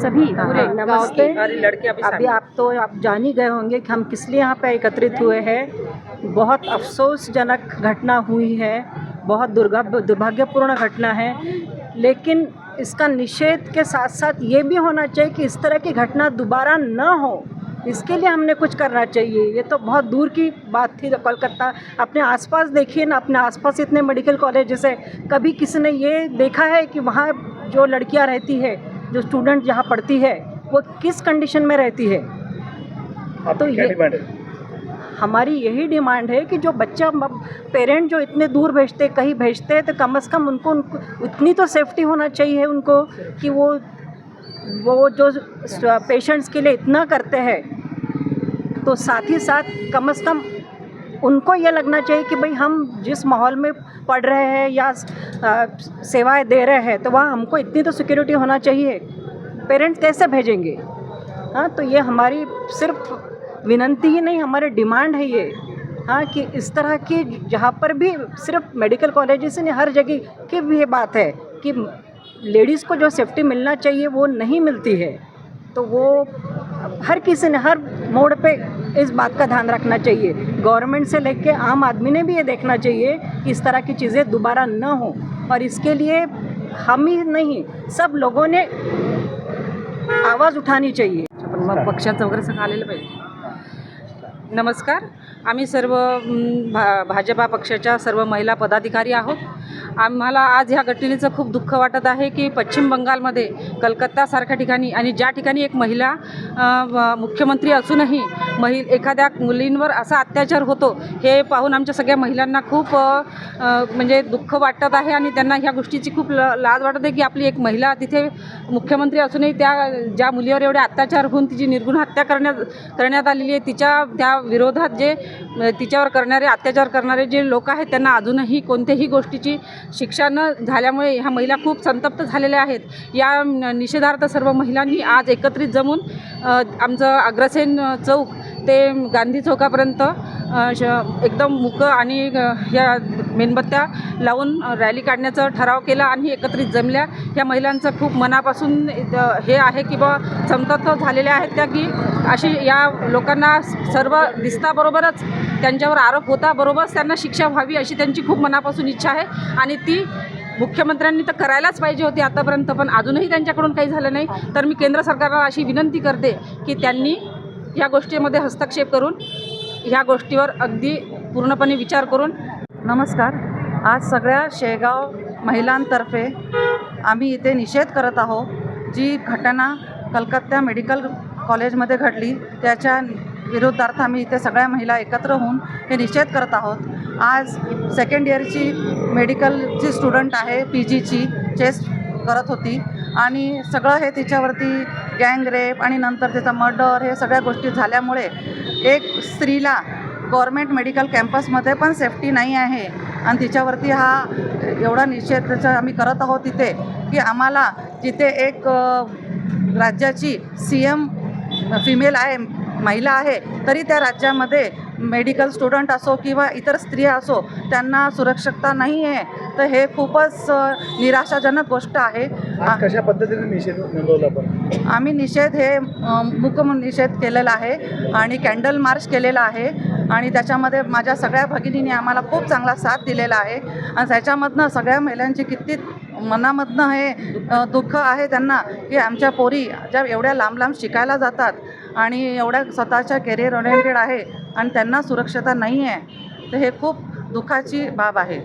सभी पूरे हाँ, गाँव नमस्ते। अभी आप तो आप जान ही गए होंगे कि हम किस लिए यहाँ पे एकत्रित हुए हैं। बहुत अफसोसजनक घटना हुई है। बहुत दुर्गा दुर्भाग्यपूर्ण घटना है। लेकिन इसका निषेध के साथ साथ ये भी होना चाहिए कि इस तरह की घटना दोबारा न हो। इसके लिए हमने कुछ करना चाहिए। ये तो बहुत दूर की बात थी कोलकाता। अपने आसपास देखिए ना अपने आसपास इतने मेडिकल कॉलेजेस है कभी किसी ने ये देखा है कि वहाँ जो लड़कियाँ रहती है जो स्टूडेंट जहाँ पढ़ती है वो किस कंडीशन में रहती है? तो ये हमारी यही डिमांड है कि जो बच्चा पेरेंट जो इतने दूर भेजते कहीं भेजते हैं तो कम से कम उनको उनको उतनी तो सेफ्टी होना चाहिए उनको कि वो वो जो पेशेंट्स के लिए इतना करते हैं तो साथ ही साथ कम से कम उनको ये लगना चाहिए कि भाई हम जिस माहौल में पढ़ रहे हैं या सेवाएँ दे रहे हैं तो वहाँ हमको इतनी तो सिक्योरिटी होना चाहिए। पेरेंट्स कैसे भेजेंगे? हाँ तो ये हमारी सिर्फ़ विनंती ही नहीं, हमारी डिमांड है ये। हाँ कि इस तरह की जहाँ पर भी सिर्फ़ मेडिकल कॉलेजेस नहीं, हर जगह की भी ये बात है कि लेडीज़ को जो सेफ्टी मिलना चाहिए, वो नहीं मिलती है। तो वो हर किसी ने, हर मोड़ पे इस बात का ध्यान रखना चाहिए। गवर्नमेंट से लेके आम आदमी ने भी ये देखना चाहिए कि इस तरह की चीज़ें दोबारा न हो। और इसके लिए हम ही नहीं, सब लोगों ने आवाज़ उठानी चाहिए। पण मग पक्षाचं वगैरे पाहिजे. नमस्कार. आम्ही सर्व भा भाजपा पक्षाच्या सर्व महिला पदाधिकारी आहोत. आम्हाला आज ह्या घटनेचं खूप दुःख वाटत आहे की पश्चिम बंगालमध्ये कलकत्तासारख्या ठिकाणी आणि ज्या ठिकाणी एक महिला मुख्यमंत्री असूनही महि एखाद्या मुलींवर असा अत्याचार होतो हे पाहून आमच्या सगळ्या महिलांना खूप म्हणजे दुःख वाटत आहे आणि त्यांना ह्या गोष्टीची खूप ल लाज वाटत आहे की आपली एक महिला तिथे मुख्यमंत्री असूनही त्या ज्या मुलीवर एवढे अत्याचार होऊन तिची निर्गुण हत्या करण्यात करण्यात आलेली आहे तिच्या त्या विरोधात जे तिच्यावर करणारे अत्याचार करणारे जे लोक आहेत त्यांना अजूनही कोणत्याही गोष्टीची शिक्षा न झाल्यामुळे ह्या महिला खूप संतप्त झालेल्या आहेत. या निषेधार्थ सर्व महिलांनी आज एकत्रित जमून आमचं अग्रसेन चौक ते गांधी चौकापर्यंत श- एकदम मुकं आणि या मेणबत्त्या लावून रॅली काढण्याचा ठराव केला आणि एकत्रित जमल्या. या महिलांचं खूप मनापासून हे आहे की बा संतप्त झालेल्या आहेत त्या की अशी या लोकांना सर्व दिसताबरोबरच त्यांच्यावर आरोप होता बरोबरच त्यांना शिक्षा व्हावी अशी त्यांची खूप मनापासून इच्छा आहे. आणि ती मुख्यमंत्र्यांनी तर करायलाच पाहिजे होती आतापर्यंत पण अजूनही त्यांच्याकडून काही झालं नाही. तर मी केंद्र सरकारला अशी विनंती करते की त्यांनी ह्या गोष्टीमध्ये हस्तक्षेप करून ह्या गोष्टीवर अगदी पूर्णपणे विचार करून. नमस्कार. आज सगळ्या शेगाव महिलांतर्फे आम्ही इथे निषेध करत आहोत. जी घटना कलकत्ता मेडिकल कॉलेजमध्ये घडली त्याच्या विरोधार्थ आम्ही इथे सगळ्या महिला एकत्र होऊन हे निषेध करत आहोत. आज सेकंड इयरची मेडिकलची स्टुडंट आहे पी जीची चेस्ट करत होती. आणि सगळं हे तिच्यावरती गँग रेप आणि नंतर त्याचा मर्डर हे सगळ्या गोष्टी झाल्यामुळे एक स्त्रीला गव्हर्मेंट मेडिकल कॅम्पसमध्ये पण सेफ्टी नाही आहे. आणि तिच्यावरती हा एवढा निषेध त्याचा आम्ही करत आहोत तिथे की आम्हाला जिथे एक राज्याची सी एम फिमेल आहे महिला आहे तरी त्या राज्यामध्ये मेडिकल स्टुडंट असो किंवा इतर स्त्रिया असो त्यांना सुरक्षितता नाही आहे तर हे खूपच निराशाजनक गोष्ट आहे. कशा पद्धतीने निषेध नोंदवला आपण? आम्ही निषेध हे मूक निषेध केलेला आहे आणि कॅन्डल मार्च केलेला आहे आणि त्याच्यामध्ये माझ्या सगळ्या भगिनींनी आम्हाला खूप चांगला साथ दिलेला आहे. आणि त्याच्यामधनं सगळ्या महिलांची किती मनामधनं हे दुःख आहे त्यांना की आमच्या पोरी ज्या एवढ्या लांब लांब शिकायला जातात आणि एवढ्या स्वतःच्या करिअर ओरिएंटेड आहे आणि त्यांना सुरक्षता नाही आहे तर हे खूप दुःखाची बाब आहे.